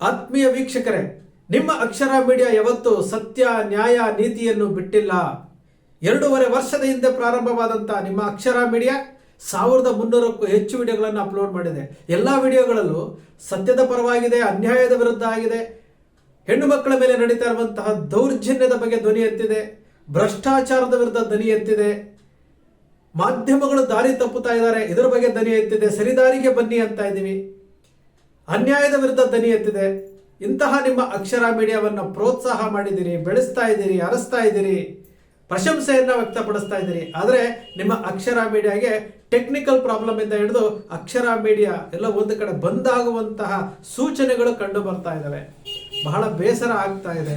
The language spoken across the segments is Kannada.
ಆತ್ಮೀಯ ವೀಕ್ಷಕರೇ, ನಿಮ್ಮ ಅಕ್ಷರ ಮೀಡಿಯಾ ಯಾವತ್ತು ಸತ್ಯ, ನ್ಯಾಯ, ನೀತಿಯನ್ನು ಬಿಟ್ಟಿಲ್ಲ. ಎರಡೂವರೆ ವರ್ಷದ ಹಿಂದೆ ಪ್ರಾರಂಭವಾದಂಥ ನಿಮ್ಮ ಅಕ್ಷರ ಮೀಡಿಯಾ ಸಾವಿರದ ಮುನ್ನೂರಕ್ಕೂ ಹೆಚ್ಚು ವಿಡಿಯೋಗಳನ್ನು ಅಪ್ಲೋಡ್ ಮಾಡಿದೆ. ಎಲ್ಲ ವಿಡಿಯೋಗಳಲ್ಲೂ ಸತ್ಯದ ಪರವಾಗಿದೆ, ಅನ್ಯಾಯದ ವಿರುದ್ಧ ಆಗಿದೆ. ಹೆಣ್ಣು ಮಕ್ಕಳ ಮೇಲೆ ನಡೀತಾ ಇರುವಂತಹ ದೌರ್ಜನ್ಯದ ಬಗ್ಗೆ ಧ್ವನಿ ಎತ್ತಿದೆ, ಭ್ರಷ್ಟಾಚಾರದ ವಿರುದ್ಧ ಧ್ವನಿ ಎತ್ತಿದೆ. ಮಾಧ್ಯಮಗಳು ದಾರಿ ತಪ್ಪುತ್ತಾ ಇದ್ದಾರೆ, ಇದರ ಬಗ್ಗೆ ಧ್ವನಿ ಎತ್ತಿದೆ. ಸರಿದಾರಿಗೆ ಬನ್ನಿ ಅಂತ ಇದ್ದೀವಿ. ಅನ್ಯಾಯದ ವಿರುದ್ಧ ದನಿ ಎತ್ತಿದೆ. ಇಂತಹ ನಿಮ್ಮ ಅಕ್ಷರ ಮೀಡಿಯಾವನ್ನು ಪ್ರೋತ್ಸಾಹ ಮಾಡಿದ್ದೀರಿ ಬೆಳೆಸ್ತಾ ಇದ್ದೀರಿ ಅರಸ್ತಾ ಇದ್ದೀರಿ ಪ್ರಶಂಸೆಯನ್ನು ವ್ಯಕ್ತಪಡಿಸ್ತಾ ಇದ್ದೀರಿ ಆದರೆ ನಿಮ್ಮ ಅಕ್ಷರ ಮೀಡಿಯಾಗೆ ಟೆಕ್ನಿಕಲ್ ಪ್ರಾಬ್ಲಮ್ ಇಂದ ಹಿಡಿದು ಅಕ್ಷರ ಮೀಡಿಯಾ ಎಲ್ಲ ಒಂದು ಕಡೆ ಬಂದಾಗುವಂತಹ ಸೂಚನೆಗಳು ಕಂಡು ಬರ್ತಾ ಇದ್ದಾವೆ ಬಹಳ ಬೇಸರ ಆಗ್ತಾ ಇದೆ.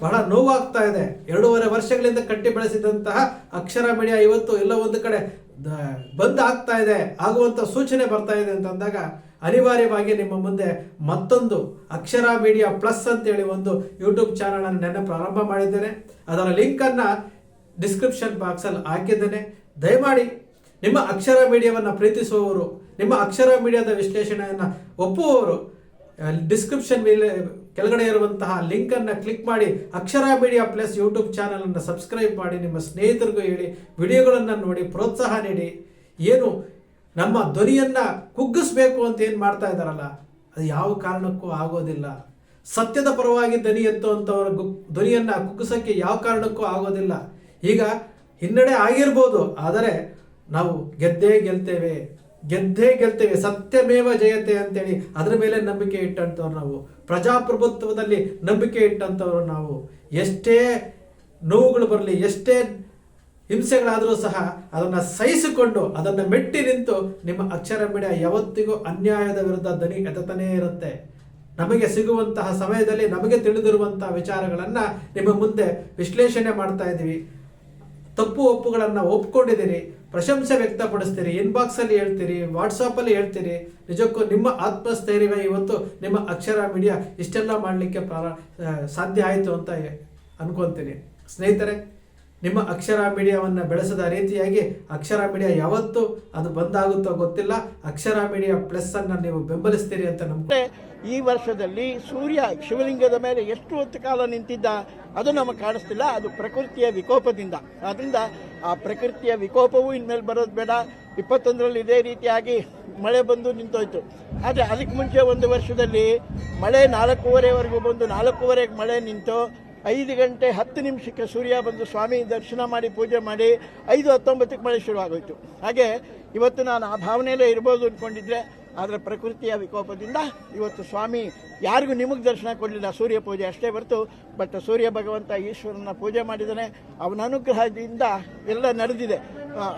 ಬಹಳ ನೋವಾಗ್ತಾ ಇದೆ. ಎರಡೂವರೆ ವರ್ಷಗಳಿಂದ ಕಟ್ಟಿ ಬೆಳೆಸಿದಂತಹ ಅಕ್ಷರ ಮೀಡಿಯಾ ಇವತ್ತು ಎಲ್ಲ ಒಂದು ಕಡೆ ಬಂದ್ ಆಗ್ತಾ ಇದೆ, ಆಗುವಂತ ಸೂಚನೆ ಬರ್ತಾ ಇದೆ ಅಂತ ಅಂದಾಗ ಅನಿವಾರ್ಯವಾಗಿ ನಿಮ್ಮ ಮುಂದೆ ಮತ್ತೊಂದು ಅಕ್ಷರ ಮೀಡಿಯಾ ಪ್ಲಸ್ ಅಂತೇಳಿ ಒಂದು ಯೂಟ್ಯೂಬ್ ಚಾನಲನ್ನು ನೆನ್ನೆ ಪ್ರಾರಂಭ ಮಾಡಿದ್ದೇನೆ. ಅದರ ಲಿಂಕ್ ಅನ್ನ ಡಿಸ್ಕ್ರಿಪ್ಷನ್ ಬಾಕ್ಸ್ ಅಲ್ಲಿ ಹಾಕಿದ್ದೇನೆ. ದಯಮಾಡಿ ನಿಮ್ಮ ಅಕ್ಷರ ಮೀಡಿಯಾವನ್ನು ಪ್ರೀತಿಸುವವರು, ನಿಮ್ಮ ಅಕ್ಷರ ಮೀಡಿಯಾದ ವಿಶ್ಲೇಷಣೆಯನ್ನು ಒಪ್ಪುವವರು ಡಿಸ್ಕ್ರಿಪ್ಷನ್ ಮೇಲೆ ಕೆಳಗಡೆ ಇರುವಂತಹ ಲಿಂಕ್ ಅನ್ನ ಕ್ಲಿಕ್ ಮಾಡಿ ಅಕ್ಷರ ಮೀಡಿಯಾ ಪ್ಲಸ್ ಯೂಟ್ಯೂಬ್ ಚಾನಲನ್ನು ಸಬ್ಸ್ಕ್ರೈಬ್ ಮಾಡಿ, ನಿಮ್ಮ ಸ್ನೇಹಿತರಿಗೂ ಹೇಳಿ ವಿಡಿಯೋಗಳನ್ನು ನೋಡಿ ಪ್ರೋತ್ಸಾಹ ನೀಡಿ. ಏನು, ನಮ್ಮ ಧ್ವನಿಯನ್ನು ಕುಗ್ಗಿಸ್ಬೇಕು ಅಂತ ಏನು ಮಾಡ್ತಾ ಇದ್ದಾರಲ್ಲ, ಅದು ಯಾವ ಕಾರಣಕ್ಕೂ ಆಗೋದಿಲ್ಲ. ಸತ್ಯದ ಪರವಾಗಿ ಧ್ವನಿ ಎತ್ತುವಂಥವ್ರ ಗು, ಧ್ವನಿಯನ್ನು ಕುಗ್ಗಿಸೋಕ್ಕೆ ಯಾವ ಕಾರಣಕ್ಕೂ ಆಗೋದಿಲ್ಲ. ಈಗ ಹಿನ್ನಡೆ ಆಗಿರ್ಬೋದು, ಆದರೆ ನಾವು ಗೆದ್ದೇ ಗೆಲ್ತೇವೆ. ಗೆದ್ದೇ ಗೆಲ್ತೇವೆ, ಸತ್ಯಮೇವ ಜಯತೆ ಅಂತೇಳಿ ಅದರ ಮೇಲೆ ನಂಬಿಕೆ ಇಟ್ಟಂಥವ್ರು ನಾವು. ಪ್ರಜಾಪ್ರಭುತ್ವದಲ್ಲಿ ನಂಬಿಕೆ ಇಟ್ಟಂಥವ್ರು ನಾವು. ಎಷ್ಟೇ ನೋವುಗಳು ಬರಲಿ, ಎಷ್ಟೇ ಹಿಂಸೆಗಳಾದರೂ ಸಹ ಅದನ್ನು ಸಹಿಸಿಕೊಂಡು ಅದನ್ನು ಮೆಟ್ಟಿ ನಿಂತು ನಿಮ್ಮ ಅಕ್ಷರ ಮೀಡಿಯಾ ಯಾವತ್ತಿಗೂ ಅನ್ಯಾಯದ ವಿರುದ್ಧ ದನಿ ಎತ್ತನೇ ಇರುತ್ತೆ. ನಮಗೆ ಸಿಗುವಂತಹ ಸಮಯದಲ್ಲಿ ನಮಗೆ ತಿಳಿದಿರುವಂತಹ ವಿಚಾರಗಳನ್ನು ನಿಮ್ಮ ಮುಂದೆ ವಿಶ್ಲೇಷಣೆ ಮಾಡ್ತಾ ಇದ್ದೀವಿ. ತಪ್ಪು ಒಪ್ಪುಗಳನ್ನು ಒಪ್ಕೊಂಡಿದ್ದೀರಿ. ಪ್ರಶಂಸೆ ವ್ಯಕ್ತಪಡಿಸ್ತೀರಿ ಇನ್ಬಾಕ್ಸ್ ಅಲ್ಲಿ ಹೇಳ್ತೀರಿ ವಾಟ್ಸಾಪ್ ಅಲ್ಲಿ ಹೇಳ್ತೀರಿ. ನಿಜಕ್ಕೂ ನಿಮ್ಮ ಆತ್ಮಸ್ಥೈರ್ಯವೇ ಇವತ್ತು ನಿಮ್ಮ ಅಕ್ಷರ ಮೀಡಿಯಾ ಇಷ್ಟೆಲ್ಲ ಮಾಡಲಿಕ್ಕೆ ಪ್ರಾರ ಸಾಧ್ಯ ಆಯಿತು ಅಂತ ಅನ್ಕೊಂತೀನಿ. ಸ್ನೇಹಿತರೆ, ನಿಮ್ಮ ಅಕ್ಷರ ಮೀಡಿಯಾವನ್ನು ಬೆಳೆಸದ ರೀತಿಯಾಗಿ ಅಕ್ಷರ ಮೀಡಿಯಾ ಯಾವತ್ತು ಅದು ಬಂದಾಗುತ್ತೋ ಗೊತ್ತಿಲ್ಲ. ಅಕ್ಷರ ಮೀಡಿಯಾ ಪ್ಲಸ್ ಅನ್ನು ನೀವು ಬೆಂಬಲಿಸ್ತೀರಿ ಅಂತ ನಮ್ಗೆ ಈ ವರ್ಷದಲ್ಲಿ ಸೂರ್ಯ ಶಿವಲಿಂಗದ ಮೇಲೆ ಎಷ್ಟು ಹೊತ್ತು ಕಾಲ ನಿಂತಿದ್ದ ಅದು ನಮಗೆ ಕಾಣಿಸ್ತಿಲ್ಲ. ಅದು ಪ್ರಕೃತಿಯ ವಿಕೋಪದಿಂದ. ಆದ್ದರಿಂದ ಆ ಪ್ರಕೃತಿಯ ವಿಕೋಪವೂ ಇನ್ಮೇಲೆ ಬರೋದು ಬೇಡ. ಇಪ್ಪತ್ತೊಂದರಲ್ಲಿ ಇದೇ ರೀತಿಯಾಗಿ ಮಳೆ ಬಂದು ನಿಂತೋಯ್ತು. ಆದರೆ ಅದಕ್ಕೆ ಮುಂಚೆ ಒಂದು ವರ್ಷದಲ್ಲಿ ಮಳೆ ನಾಲ್ಕೂವರೆವರೆಗೂ ಬಂದು ನಾಲ್ಕೂವರೆಗೆ ಮಳೆ ನಿಂತು ಐದು ಗಂಟೆ ಹತ್ತು ನಿಮಿಷಕ್ಕೆ ಸೂರ್ಯ ಬಂದು ಸ್ವಾಮಿ ದರ್ಶನ ಮಾಡಿ, ಪೂಜೆ ಮಾಡಿ ಐದು ಹತ್ತೊಂಬತ್ತಕ್ಕೆ ಮಳೆ ಶುರುವಾಗೋಯ್ತು. ಹಾಗೆ ಇವತ್ತು ನಾನು ಆ ಭಾವನೆಯಲ್ಲೇ ಇರ್ಬೋದು ಅಂದ್ಕೊಂಡಿದ್ರೆ ಆದರೆ ಪ್ರಕೃತಿಯ ವಿಕೋಪದಿಂದ ಇವತ್ತು ಸ್ವಾಮಿ ಯಾರಿಗೂ ನಿಮಗೆ ದರ್ಶನ ಕೊಡಲಿಲ್ಲ. ಸೂರ್ಯ ಪೂಜೆ ಅಷ್ಟೇ ಬರ್ತು. ಬಟ್ ಸೂರ್ಯ ಭಗವಂತ ಈಶ್ವರನ ಪೂಜೆ ಮಾಡಿದ್ದಾನೆ ಅವನ ಅನುಗ್ರಹದಿಂದ ಎಲ್ಲ ನಡೆದಿದೆ.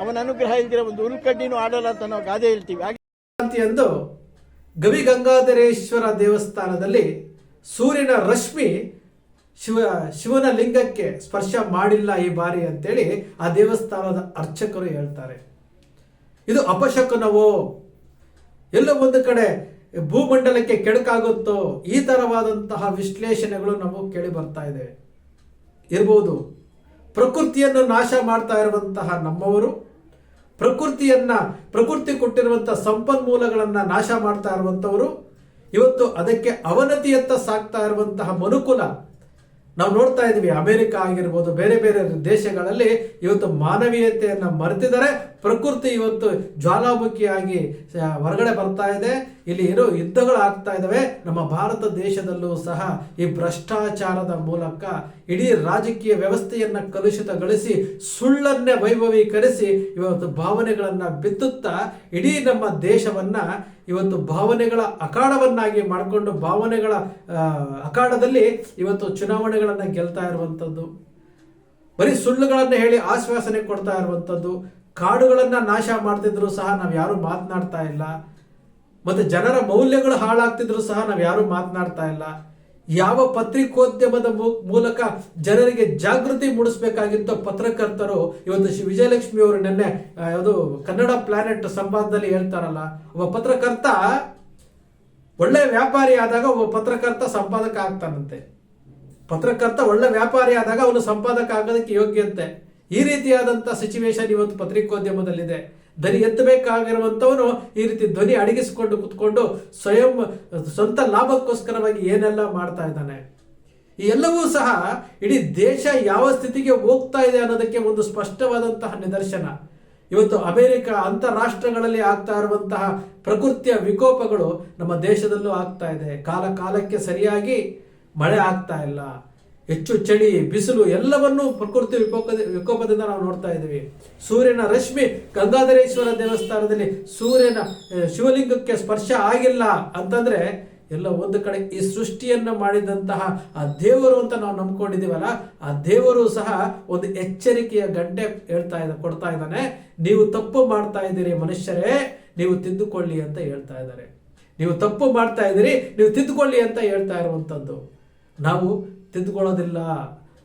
ಅವನ ಅನುಗ್ರಹ ಇಲ್ದಿರೋ ಒಂದು ಉಲ್ಕಡ್ಡಿನೂ ಆಡಲ್ಲ ಅಂತ ನಾವು ಗಾದೆ ಹೇಳ್ತೀವಿ. ಎಂದು ಗವಿ ಗಂಗಾಧರೇಶ್ವರ ದೇವಸ್ಥಾನದಲ್ಲಿ ಸೂರ್ಯನ ರಶ್ಮಿ ಶಿವ, ಶಿವನ ಲಿಂಗಕ್ಕೆ ಸ್ಪರ್ಶ ಮಾಡಿಲ್ಲ ಈ ಬಾರಿ ಅಂತೇಳಿ ಆ ದೇವಸ್ಥಾನದ ಅರ್ಚಕರು ಹೇಳ್ತಾರೆ. ಇದು ಅಪಶಕುನವೋ? ಎಲ್ಲ ಒಂದು ಕಡೆ ಭೂಮಂಡಲಕ್ಕೆ ಕೆಡಕಾಗುತ್ತೋ ಈ ತರವಾದಂತಹ ವಿಶ್ಲೇಷಣೆಗಳು ನಮಗೆ ಕೇಳಿ ಬರ್ತಾ ಇದೆ. ಇರ್ಬೋದು. ಪ್ರಕೃತಿಯನ್ನು ನಾಶ ಮಾಡ್ತಾ ಇರುವಂತಹ ನಮ್ಮವರು, ಪ್ರಕೃತಿಯನ್ನ, ಪ್ರಕೃತಿ ಕೊಟ್ಟಿರುವಂತಹ ಸಂಪನ್ಮೂಲಗಳನ್ನ ನಾಶ ಮಾಡ್ತಾ ಇರುವಂತವರು, ಇವತ್ತು ಅದಕ್ಕೆ ಅವನತಿಯತ್ತ ಸಾಕ್ತಾ ಇರುವಂತಹ ಮನುಕುಲ ನಾವು ನೋಡ್ತಾ ಇದೀವಿ ಅಮೆರಿಕ ಆಗಿರ್ಬೋದು, ಬೇರೆ ಬೇರೆ ದೇಶಗಳಲ್ಲಿ ಇವತ್ತು ಮಾನವೀಯತೆಯನ್ನು ಮರೆತಿದ್ದಾರೆ. ಪ್ರಕೃತಿ ಇವತ್ತು ಜ್ವಾಲಾಮುಖಿಯಾಗಿ ಹೊರಗಡೆ ಬರ್ತಾ ಇದೆ. ಇಲ್ಲಿ ಏನೋ ಯುದ್ಧಗಳು ಆಗ್ತಾ ಇದ್ದಾವೆ ನಮ್ಮ ಭಾರತ ದೇಶದಲ್ಲೂ ಸಹ ಈ ಭ್ರಷ್ಟಾಚಾರದ ಮೂಲಕ ಇಡೀ ರಾಜಕೀಯ ವ್ಯವಸ್ಥೆಯನ್ನು ಕಲುಷಿತಗೊಳಿಸಿ, ಸುಳ್ಳನ್ನೇ ವೈಭವೀಕರಿಸಿ ಇವತ್ತು ಭಾವನೆಗಳನ್ನ ಬಿತ್ತುತ್ತಾ ಇಡೀ ನಮ್ಮ ದೇಶವನ್ನ ಇವತ್ತು ಭಾವನೆಗಳ ಅಖಾಡವನ್ನಾಗಿ ಮಾಡಿಕೊಂಡು ಭಾವನೆಗಳ ಅಖಾಡದಲ್ಲಿ ಇವತ್ತು ಚುನಾವಣೆಗಳನ್ನು ಗೆಲ್ತಾ ಇರುವಂಥದ್ದು ಬರೀ ಸುಳ್ಳುಗಳನ್ನು ಹೇಳಿ ಆಶ್ವಾಸನೆ ಕೊಡ್ತಾ ಇರುವಂಥದ್ದು ಕಾಡುಗಳನ್ನ ನಾಶ ಮಾಡ್ತಿದ್ರು ಸಹ ನಾವು ಯಾರು ಮಾತನಾಡ್ತಾ ಇಲ್ಲ. ಮತ್ತೆ ಜನರ ಮೌಲ್ಯಗಳು ಹಾಳಾಗ್ತಿದ್ರು ಸಹ ನಾವು ಯಾರು ಮಾತನಾಡ್ತಾ ಇಲ್ಲ. ಯಾವ ಪತ್ರಿಕೋದ್ಯಮದ ಮೂಲಕ ಜನರಿಗೆ ಜಾಗೃತಿ ಮೂಡಿಸಬೇಕಾಗಿತ್ತೋ ಪತ್ರಕರ್ತರು ಇವತ್ತು ಶ್ರೀ ವಿಜಯಲಕ್ಷ್ಮಿ ಅವರು ನಿನ್ನೆ ಯಾವುದು ಕನ್ನಡ ಪ್ಲಾನೆಟ್ ಸಂವಾದದಲ್ಲಿ ಹೇಳ್ತಾರಲ್ಲ, ಒಬ್ಬ ಪತ್ರಕರ್ತ ಒಳ್ಳೆ ವ್ಯಾಪಾರಿ ಆದಾಗ ಒಬ್ಬ ಪತ್ರಕರ್ತ ಸಂಪಾದಕ ಆಗ್ತಾನಂತೆ. ಪತ್ರಕರ್ತ ಒಳ್ಳೆ ವ್ಯಾಪಾರಿ ಆದಾಗ ಅವನು ಸಂಪಾದಕ ಆಗೋದಕ್ಕೆ ಯೋಗ್ಯತೆ. ಈ ರೀತಿಯಾದಂಥ ಸಿಚುವೇಶನ್ ಇವತ್ತು ಪತ್ರಿಕೋದ್ಯಮದಲ್ಲಿದೆ. ಧ್ವನಿ ಎತ್ತಬೇಕಾಗಿರುವಂಥವನು ಈ ರೀತಿ ಧ್ವನಿ ಅಡಗಿಸಿಕೊಂಡು ಕುತ್ಕೊಂಡು ಸ್ವಯಂ, ಸ್ವಂತ ಲಾಭಕ್ಕೋಸ್ಕರವಾಗಿ ಏನೆಲ್ಲ ಮಾಡ್ತಾ ಇದ್ದಾನೆ. ಈ ಎಲ್ಲವೂ ಸಹ ಇಡೀ ದೇಶ ಯಾವ ಸ್ಥಿತಿಗೆ ಹೋಗ್ತಾ ಇದೆ ಅನ್ನೋದಕ್ಕೆ ಒಂದು ಸ್ಪಷ್ಟವಾದಂತಹ ನಿದರ್ಶನ. ಇವತ್ತು ಅಮೆರಿಕ ಅಂತಾರಾಷ್ಟ್ರಗಳಲ್ಲಿ ಆಗ್ತಾ ಇರುವಂತಹ ಪ್ರಕೃತಿಯ ವಿಕೋಪಗಳು ನಮ್ಮ ದೇಶದಲ್ಲೂ ಆಗ್ತಾ ಇದೆ. ಕಾಲ, ಕಾಲಕ್ಕೆ ಸರಿಯಾಗಿ ಮಳೆ ಆಗ್ತಾ ಇಲ್ಲ. ಹೆಚ್ಚು ಚಳಿ, ಬಿಸಿಲು ಎಲ್ಲವನ್ನೂ ಪ್ರಕೃತಿ ವಿಕೋಪದ ವಿಕೋಪದಿಂದ ನಾವು ನೋಡ್ತಾ ಇದ್ದೀವಿ. ಸೂರ್ಯನ ರಶ್ಮಿ ಗಂಗಾಧರೇಶ್ವರ ದೇವಸ್ಥಾನದಲ್ಲಿ ಸೂರ್ಯನ ಶಿವಲಿಂಗಕ್ಕೆ ಸ್ಪರ್ಶ ಆಗಿಲ್ಲ ಅಂತಂದ್ರೆ ಎಲ್ಲ ಒಂದು ಕಡೆ ಈ ಸೃಷ್ಟಿಯನ್ನು ಮಾಡಿದಂತಹ ಆ ದೇವರು ಅಂತ ನಾವು ನಂಬ್ಕೊಂಡಿದ್ದೀವಲ್ಲ, ಆ ದೇವರು ಸಹ ಒಂದು ಎಚ್ಚರಿಕೆಯ ಗಂಟೆ ಹೇಳ್ತಾ ಇದ್ದ ಕೊಡ್ತಾ ಇದ್ದಾನೆ. ನೀವು ತಪ್ಪು ಮಾಡ್ತಾ ಇದ್ದೀರಿ ಮನುಷ್ಯರೇ, ನೀವು ತಿದ್ದುಕೊಳ್ಳಿ ಅಂತ ಹೇಳ್ತಾ ಇದ್ದಾರೆ. ನೀವು ತಪ್ಪು ಮಾಡ್ತಾ ಇದ್ದೀರಿ, ನೀವು ತಿದ್ದುಕೊಳ್ಳಿ ಅಂತ ಹೇಳ್ತಾ ಇರುವಂತದ್ದು. ನಾವು ತಿದ್ದುಕೊಳ್ಳೋದಿಲ್ಲ.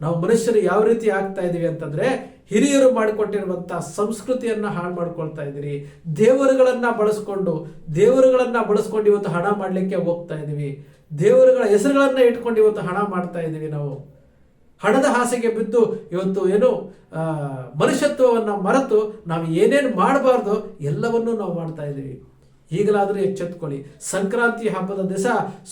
ನಾವು ಮನುಷ್ಯರು ಯಾವ ರೀತಿ ಆಗ್ತಾ ಇದ್ದೀವಿ ಅಂತಂದ್ರೆ, ಹಿರಿಯರು ಮಾಡಿಕೊಟ್ಟಿರುವಂಥ ಸಂಸ್ಕೃತಿಯನ್ನ ಹಾಳು ಮಾಡ್ಕೊಳ್ತಾ ಇದ್ದೀರಿ ದೇವರುಗಳನ್ನ ಬಳಸ್ಕೊಂಡು ದೇವರುಗಳನ್ನ ಬಳಸ್ಕೊಂಡು ಇವತ್ತು ಹಣ ಮಾಡ್ಲಿಕ್ಕೆ ಹೋಗ್ತಾ ಇದೀವಿ. ದೇವರುಗಳ ಹೆಸರುಗಳನ್ನ ಇಟ್ಕೊಂಡು ಇವತ್ತು ಹಣ ಮಾಡ್ತಾ ಇದೀವಿ ನಾವು. ಹಣದ ಹಾಸಿಗೆ ಬಿದ್ದು ಇವತ್ತು ಏನು ಮನುಷ್ಯತ್ವವನ್ನ ಮರೆತು ನಾವು ಏನೇನು ಮಾಡಬಾರ್ದು ಎಲ್ಲವನ್ನೂ ನಾವು ಮಾಡ್ತಾ ಇದ್ದೀವಿ ಈಗಲಾದರೂ ಎಚ್ಚೆತ್ಕೊಳ್ಳಿ. ಸಂಕ್ರಾಂತಿ ಹಬ್ಬದ ದಿವಸ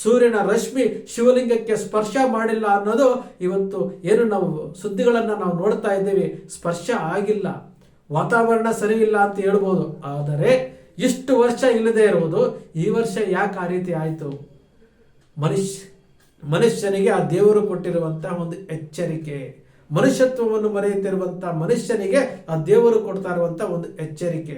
ಸೂರ್ಯನ ರಶ್ಮಿ ಶಿವಲಿಂಗಕ್ಕೆ ಸ್ಪರ್ಶ ಮಾಡಿಲ್ಲ ಅನ್ನೋದು ಇವತ್ತು ಏನು ನಾವು ಸುದ್ದಿಗಳನ್ನು ನಾವು ನೋಡ್ತಾ ಇದ್ದೇವೆ. ಸ್ಪರ್ಶ ಆಗಿಲ್ಲ. ವಾತಾವರಣ ಸರಿ ಇಲ್ಲ ಅಂತ ಹೇಳ್ಬೋದು. ಆದರೆ ಇಷ್ಟು ವರ್ಷ ಇಲ್ಲದೆ ಇರುವುದು. ಈ ವರ್ಷ ಯಾಕೆ ಆ ರೀತಿ ಆಯಿತು? ಮನುಷ್ಯ, ಮನುಷ್ಯನಿಗೆ ಆ ದೇವರು ಕೊಟ್ಟಿರುವಂತಹ ಒಂದು ಎಚ್ಚರಿಕೆ. ಮನುಷ್ಯತ್ವವನ್ನು ಮರೆಯುತ್ತಿರುವಂಥ ಮನುಷ್ಯನಿಗೆ ಆ ದೇವರು ಕೊಡ್ತಾ ಇರುವಂಥ ಒಂದು ಎಚ್ಚರಿಕೆ.